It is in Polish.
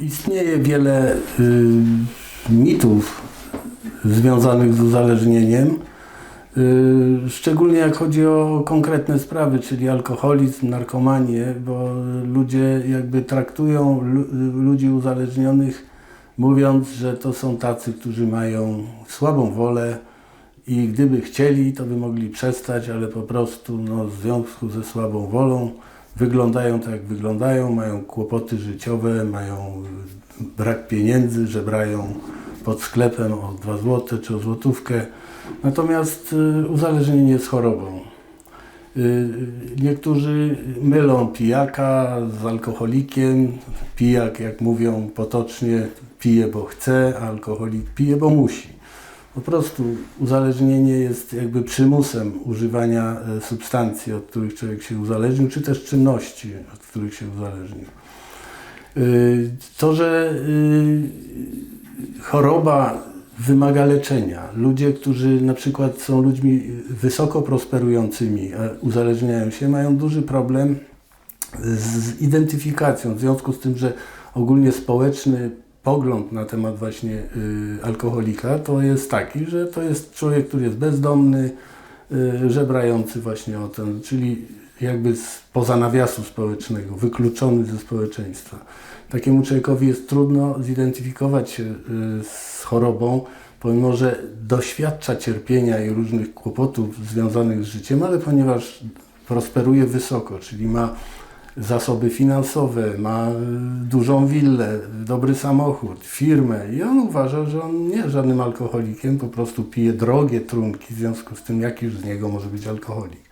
Istnieje wiele y, mitów związanych z uzależnieniem, y, szczególnie jak chodzi o konkretne sprawy, czyli alkoholizm, narkomanię, bo ludzie jakby traktują lu, ludzi uzależnionych mówiąc, że to są tacy, którzy mają słabą wolę i gdyby chcieli, to by mogli przestać, ale po prostu no, w związku ze słabą wolą wyglądają tak, jak wyglądają, mają kłopoty życiowe, mają y, brak pieniędzy, żebrają pod sklepem o 2 zł czy o złotówkę. Natomiast y, uzależnienie jest chorobą. Y, Niektórzy mylą pijaka z alkoholikiem. Pijak, jak mówią potocznie, pije, bo chce, alkoholik pije, bo musi. Po prostu uzależnienie jest jakby przymusem używania e, substancji, od których człowiek się uzależnił, czy też czynności, od których się uzależnił. Y, To, że y, choroba wymaga leczenia. Ludzie, którzy na przykład są ludźmi wysoko prosperującymi, uzależniają się, mają duży problem z identyfikacją, w związku z tym, że ogólnie społeczny pogląd na temat właśnie y, alkoholika to jest taki, że to jest człowiek, który jest bezdomny, y, żebrający właśnie o ten, czyli jakby spoza nawiasu społecznego, wykluczony ze społeczeństwa. Takiemu człowiekowi jest trudno zidentyfikować się y, z chorobą, pomimo że doświadcza cierpienia i różnych kłopotów związanych z życiem, ale ponieważ prosperuje wysoko, czyli ma zasoby finansowe, ma y, dużą willę, dobry samochód, firmę i on uważa, że on nie jest żadnym alkoholikiem, po prostu pije drogie trunki, w związku z tym jaki już z niego może być alkoholik.